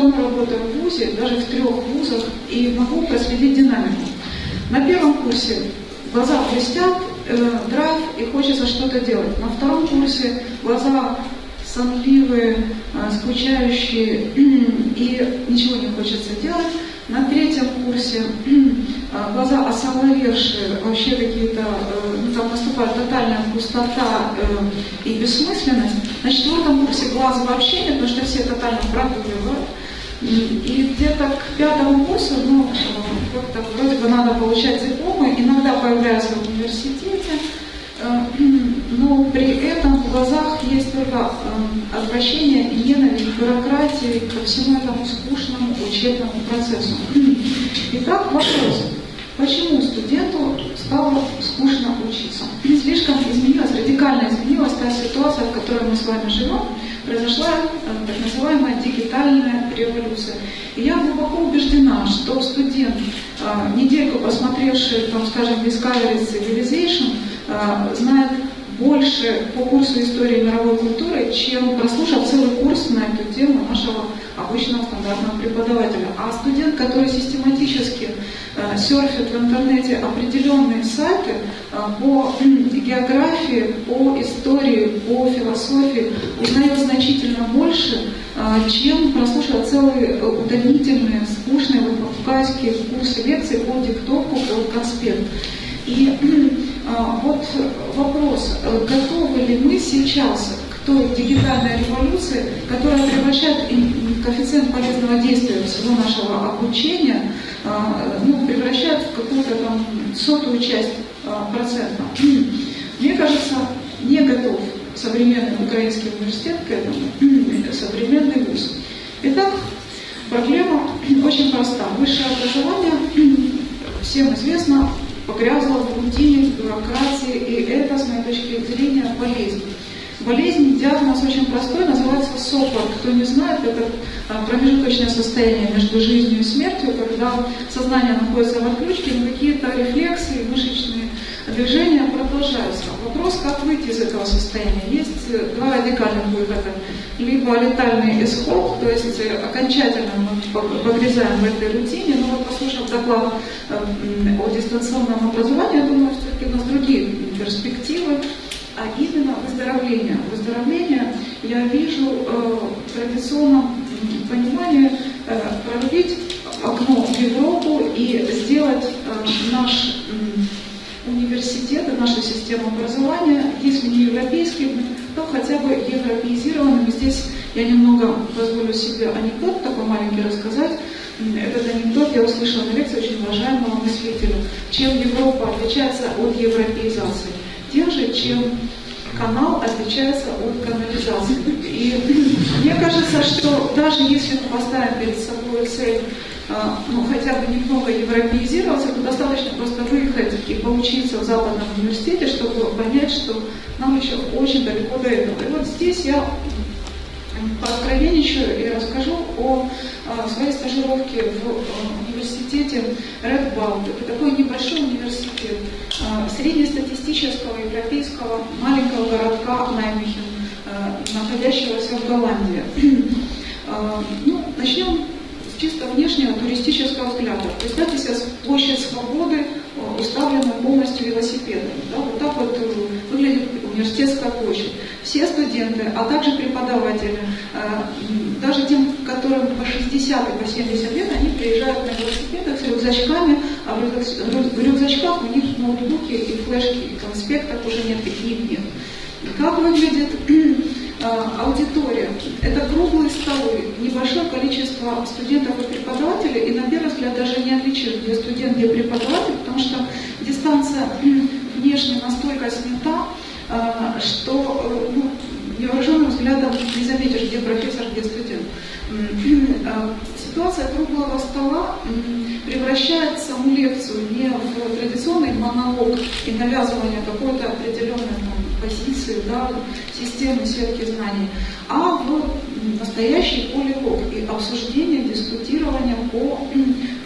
давно работаю в ВУЗе, даже в трех вузах, и могу проследить динамику. На первом курсе глаза блестят, э, драйв, и хочется что-то делать. На втором курсе глаза сонливые, э, скучающие, и ничего не хочется делать. На третьем курсе э, глаза осоловевшие, вообще какие-то, э, ну, там наступает тотальная пустота э, и бессмысленность. На четвертом курсе глаз вообще нет, потому что все тотально продуливают. И где-то к пятому курсу, ну, как-то вроде бы надо получать дипломы, иногда появляются в университете, но при этом в глазах есть только отвращение и ненависть к бюрократии, ко всему этому скучному учебному процессу. Итак, вопрос. Почему студенту стало скучно учиться? Слишком изменилась, радикально изменилась та ситуация, в которой мы с вами живем. Произошла э, так называемая дигитальная революция. И я глубоко убеждена, что студент, э, недельку посмотревший, там, скажем, Discovery Civilization, э, знает больше по курсу истории мировой культуры, чем прослушав целый курс на эту тему нашего обычного стандартного преподавателя. А студент, который систематически э, серфит в интернете определенные сайты э, по географии, по истории, по философии, узнает значительно больше, э, чем прослушав целые утомительные, скучные выпускательские курсы лекций по диктовку, по конспект. И а, вот вопрос, э, готовы ли мы сейчас той дигитальной революции, которая превращает коэффициент полезного действия всего нашего обучения, а, ну, превращает в какую-то там сотую часть а, процента. Мне кажется, не готов современный украинский университет к этому, современный вуз. Итак, проблема очень проста. Высшее образование, всем известно, погрязла в рутине, в бюрократии, и это, с моей точки зрения, болезнь. Болезнь, диагноз очень простой, называется СОПОР. Кто не знает, это а, промежуточное состояние между жизнью и смертью, когда сознание находится в отключке, но какие-то рефлексы, мышечные движения продолжаются. Вопрос, как выйти из этого состояния. Есть э, два радикальных выхода. Либо летальный исход, то есть э, окончательно мы погрязаем в этой рутине, но вот послушав доклад э, о дистанционном образовании, я думаю, все-таки у нас другие перспективы, а именно выздоровление. Выздоровление я вижу в традиционном понимании прорубить окно в Европу и сделать наш университеты, наша система образования, если не европейским, то хотя бы европеизированным. Здесь я немного позволю себе анекдот такой маленький рассказать. Этот анекдот я услышала на лекции очень уважаемого мыслителя. Чем Европа отличается от европеизации? Тем же, чем канал отличается от канализации. И мне кажется, что даже если мы поставим перед собой цель а, ну, хотя бы немного европеизироваться, то достаточно просто выехать и поучиться в западном университете, чтобы понять, что нам еще очень далеко до этого. И вот здесь я пооткровенничаю и расскажу о, о своей стажировке в э, университете Belt. Это такой небольшой университет э, среднестатистического европейского маленького городка Наймихен, э, находящегося в Голландии. Ну, начнем чисто внешнего туристического взгляда. Представьте себе площадь свободы, уставленную полностью велосипедами. Да, вот так вот э, выглядит университетская площадь. Все студенты, а также преподаватели, э, даже тем, которым по 60 и по 70 лет, они приезжают на велосипедах с рюкзачками, а в рюкзачках у них ноутбуки и флешки, и конспектов уже нет, и книг нет. Как выглядит а, аудитория. Это круглые столы, небольшое количество студентов и преподавателей, и на первый взгляд даже не отличишь, где студент, где преподаватель, потому что дистанция внешне настолько снята, а, что э, ну, невооруженным взглядом не заметишь, где профессор, где студент. А, ситуация круглого стола превращает саму лекцию не в традиционный монолог и навязывание какой-то определенной там, позиции, да, системы сетки знаний, а в настоящий полилог и обсуждение, дискутирование по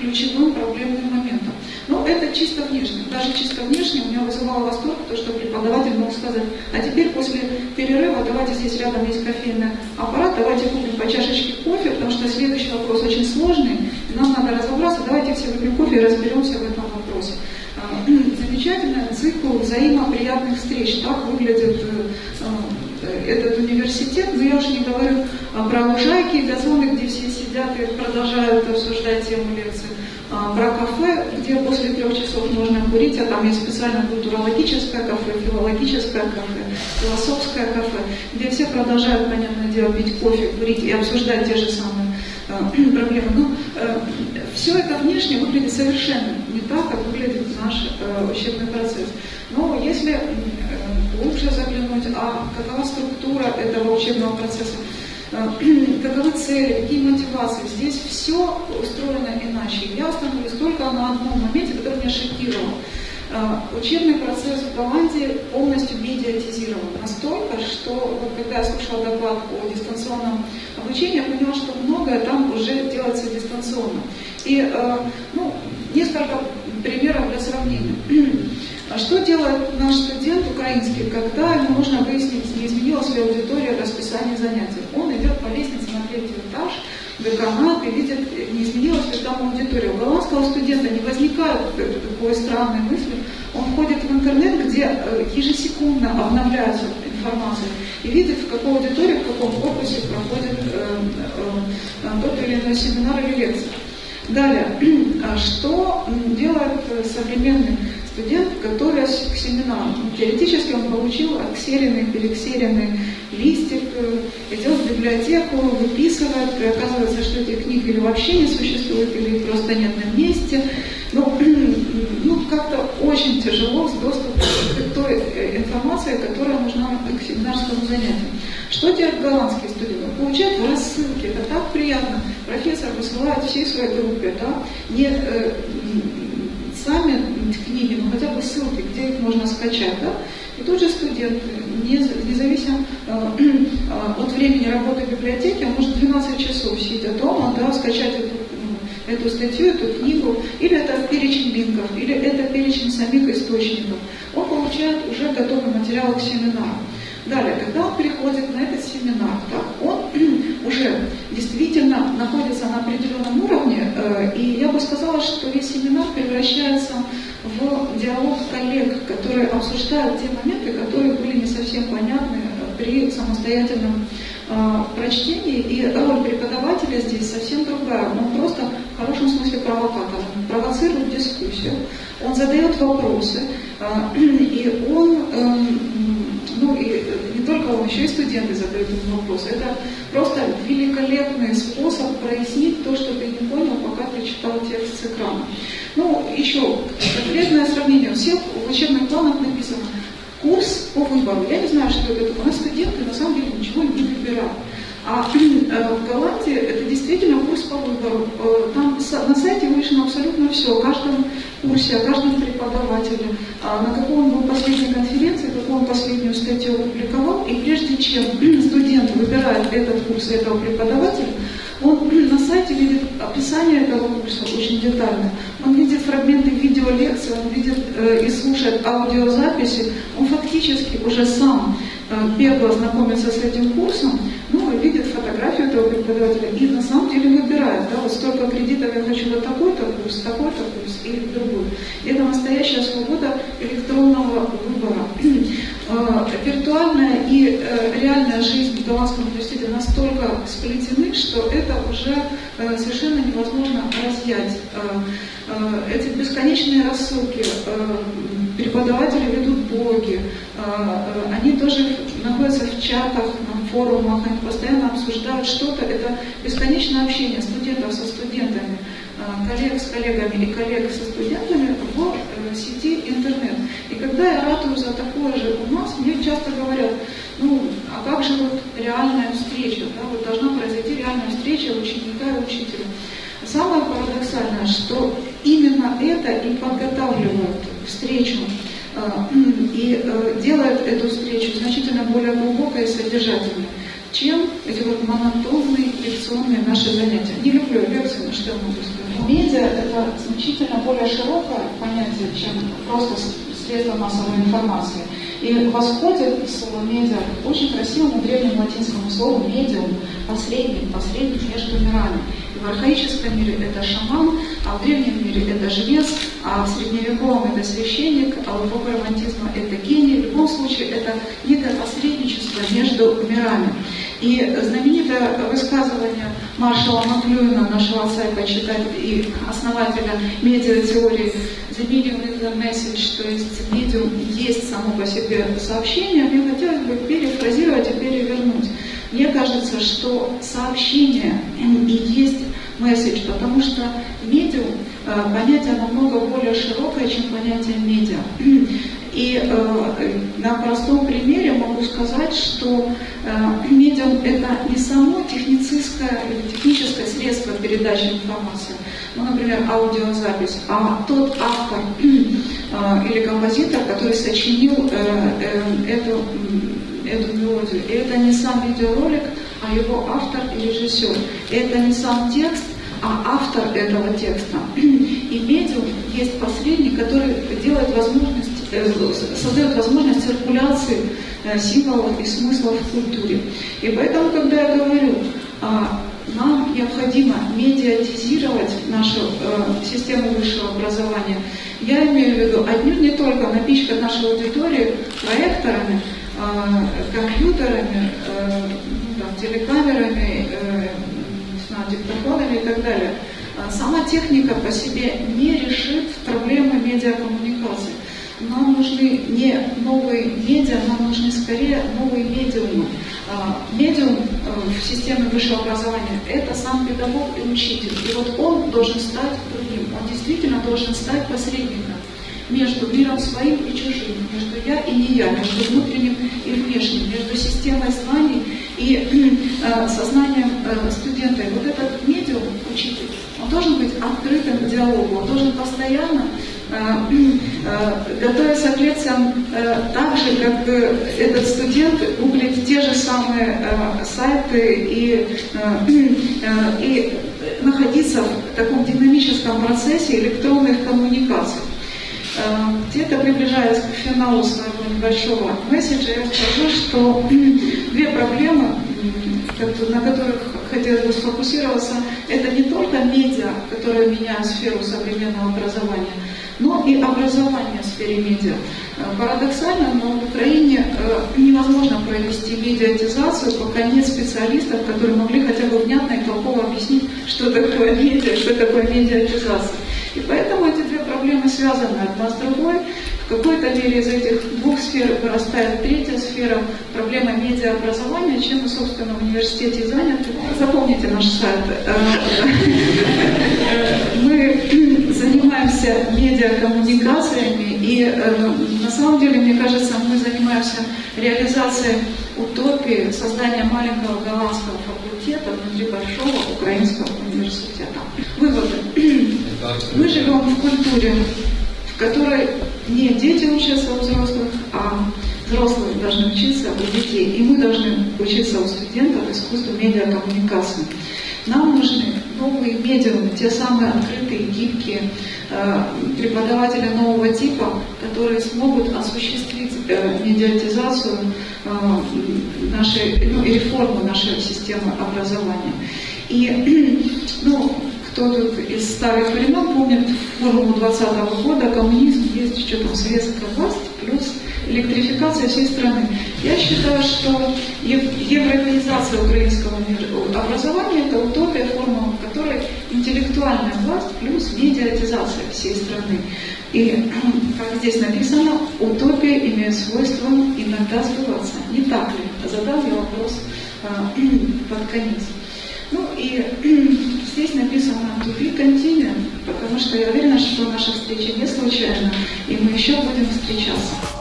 ключевым проблемным моментам. Но это чисто внешне. Даже чисто внешне у меня вызывало восторг то, что преподаватель мог сказать, а теперь после перерыва давайте здесь рядом есть кофейный аппарат, давайте купим по чашечке кофе, потому что следующий вопрос очень сложный, и нам надо разобраться, давайте все выпьем кофе и разберемся в этом вопросе. А, замечательный цикл взаимоприятных встреч. Так выглядит э, э, этот университет. Но я уже не говорю про лужайки и газоны, где все сидят и продолжают обсуждать тему лекции. А, про кафе, где после трех часов можно курить, а там есть специальное культурологическое кафе, филологическое кафе, философское кафе, где все продолжают, понятное дело, пить кофе, курить и обсуждать те же самые э, проблемы. Но э, все это внешне выглядит совершенно не так, как выглядит наш э, учебный процесс. Но если э, глубже заглянуть, а какова структура этого учебного процесса, каковы цели, какие мотивации. Здесь все устроено иначе. Я остановлюсь только на одном моменте, который меня шокировал. Э, учебный процесс в Голландии полностью медиатизирован. Настолько, что вот когда я слушала доклад о дистанционном обучении, я поняла, что многое там уже делается дистанционно. И э, ну, несколько примеров для сравнения. А что делает наш студент украинский, когда ему нужно выяснить, не изменилась ли аудитория расписание занятий? Он идет по лестнице на третий этаж, деканат и видит, не изменилась ли там аудитория. У голландского студента не возникает такой странной мысли. Он входит в интернет, где э, ежесекундно обновляется информация и видит, в какой аудитории, в каком корпусе проходит э, э, тот или иной семинар или лекция. Далее, а что делает современный который к семинару? Теоретически он получил отксеренный, перексеренный листик, э, идет в библиотеку, выписывает, и оказывается, что этих книг или вообще не существует, или их просто нет на месте. Ну, ну как-то очень тяжело с доступом к той э, информации, которая нужна к семинарскому занятию. Что делают голландские студенты? Получают в рассылке, это так приятно. Профессор высылает всей своей группе, да, не э, сами книги, но хотя бы ссылки, где их можно скачать, да, и тот же студент, независимо э, от времени работы в библиотеке, он может 12 часов сидя дома, да, скачать эту эту статью, эту книгу, или это перечень линков, или это перечень самих источников. Он получает уже готовый материал к семинару. Далее, когда он приходит на этот семинар, так, он уже действительно находится на определенном уровне, э, и я бы сказала, что весь семинар превращается в диалог коллег, которые обсуждают те моменты, которые были не совсем понятны при самостоятельном э, прочтении, и роль преподавателя здесь совсем другая. Он просто в хорошем смысле провокатор. Он провоцирует дискуссию, он задает вопросы, э, и он эм, ну и не только он, еще и студенты задают ему вопросы. Это просто великолепный способ прояснить то, что ты не понял, пока ты читал с экрана. Ну, еще конкретное сравнение. У всех в учебных планах написано курс по выбору. Я не знаю, что это. У нас студенты на самом деле ничего не выбирают. А э, в Голландии это действительно курс по выбору. Э, там на сайте вышено абсолютно все, о каждом курсе, о каждом преподавателе, а на какой он был последней конференции, какую он последнюю статью опубликовал. И прежде чем студент выбирает этот курс этого преподавателя, он на сайте видит описание этого курса очень детально. Он видит фрагменты видеолекции, он видит э, и слушает аудиозаписи. Он фактически уже сам э, бегло знакомится с этим курсом, ну, и видит фотографию этого преподавателя и на самом деле выбирает, да, вот столько кредитов я хочу на такой-то курс, такой-то курс или другой. И это настоящая свобода электронного выбора. Э, виртуальная и э, реальная жизнь в Голландском университете настолько сплетены, что это уже э, совершенно невозможно разъять. Эти бесконечные рассылки, преподаватели ведут блоги, они тоже находятся в чатах, на форумах, они постоянно обсуждают что-то. Это бесконечное общение студентов со студентами, коллег с коллегами и коллег со студентами в сети интернет. И когда я ратую за такое же у нас, мне часто говорят, ну, а как же вот реальная встреча, да, вот должна произойти реальная встреча ученика и учителя. Самое парадоксальное, что именно это и подготавливает встречу э, и э, делает эту встречу значительно более глубокой и содержательной. чем эти вот монотонные лекционные наши занятия. Не люблю лекции, но что я могу сказать? Медиа – это значительно более широкое понятие, чем просто средства массовой информации. И восходит слово медиа к очень красивому древнему латинскому слову медиум, посредник, посредник между мирами. И в архаическом мире это шаман, а в древнем мире это жрец, а в средневековом это священник, а в эпоху романтизма это гений. В любом случае это некое посредничество между мирами. И знаменитое высказывание Маршала Маклюина, нашего отца и и основателя медиа-теории The medium is the message, то есть медиум есть само по себе сообщение, мне хотелось бы перефразировать и перевернуть. Мне кажется, что сообщение и есть месседж, потому что медиум э, понятие намного более широкое, чем понятие медиа. И э, на простом примере могу сказать, что э, медиум это не само техническое или техническое средство передачи информации, ну, например, аудиозапись, а тот автор э, или композитор, который сочинил э, э, эту эту мелодию. И это не сам видеоролик, а его автор и режиссер. Это не сам текст, а автор этого текста. И медиум есть посредник, который делает возможность, создает возможность циркуляции э, символов и смыслов в культуре. И поэтому, когда я говорю, а, нам необходимо медиатизировать нашу э, систему высшего образования, я имею в виду отнюдь не только напичкать нашу аудиторию проекторами, э, компьютерами, э, ну, телекамерами, диктофонами и так далее. А сама техника по себе не решит проблемы медиакоммуникации. Нам нужны не новые медиа, нам нужны скорее новые медиумы. А, медиум э, в системе высшего образования – это сам педагог и учитель. И вот он должен стать другим, он действительно должен стать посредником между миром своим и чужим, между я и не я, между внутренним и внешним, между системой знаний и э, сознанием э, студента. И вот этот медиум, учитель, он должен быть открытым к диалогу, он должен постоянно э, э, к лекциям э, так же, как этот студент гуглит те же самые сайты и, и находиться в таком динамическом процессе электронных коммуникаций. Где-то приближаясь к финалу своего небольшого месседжа, я скажу, что две проблемы, на которых хотелось бы сфокусироваться, это не только медиа, которые меняют сферу современного образования, но и образование в сфере медиа. Э, парадоксально, но в Украине э, невозможно провести медиатизацию, пока нет специалистов, которые могли хотя бы внятно и толково объяснить, что такое медиа, что такое медиатизация. И поэтому эти две проблемы связаны одна с другой. В какой-то мере из этих двух сфер вырастает третья сфера, проблема медиаобразования, чем мы, собственно, в университете заняты. Запомните наш сайт. Э, мы занимаемся медиакоммуникациями, и э, на самом деле, мне кажется, мы занимаемся реализацией утопии создания маленького голландского факультета внутри большого украинского университета. Выводы. Мы живем в культуре, в которой не дети учатся у взрослых, а взрослые должны учиться у детей. И мы должны учиться у студентов искусству медиакоммуникации. Нам нужны новые медиумы, те самые открытые, гибкие э, преподаватели нового типа, которые смогут осуществить э, медиатизацию э, нашей, ну, реформу нашей системы образования. И ну, кто тут из старых времен помнит формулу 20 -го года, коммунизм есть что там советская власть плюс электрификация всей страны. Я считаю, что европеизация украинского образования – это утопия, формула которой интеллектуальная власть плюс медиатизация всей страны. И, как здесь написано, утопия имеет свойство иногда сбываться. Не так ли? Задал я вопрос а, под конец. Ну и здесь написано to be continued, потому что я уверена, что наша встреча не случайна, и мы еще будем встречаться.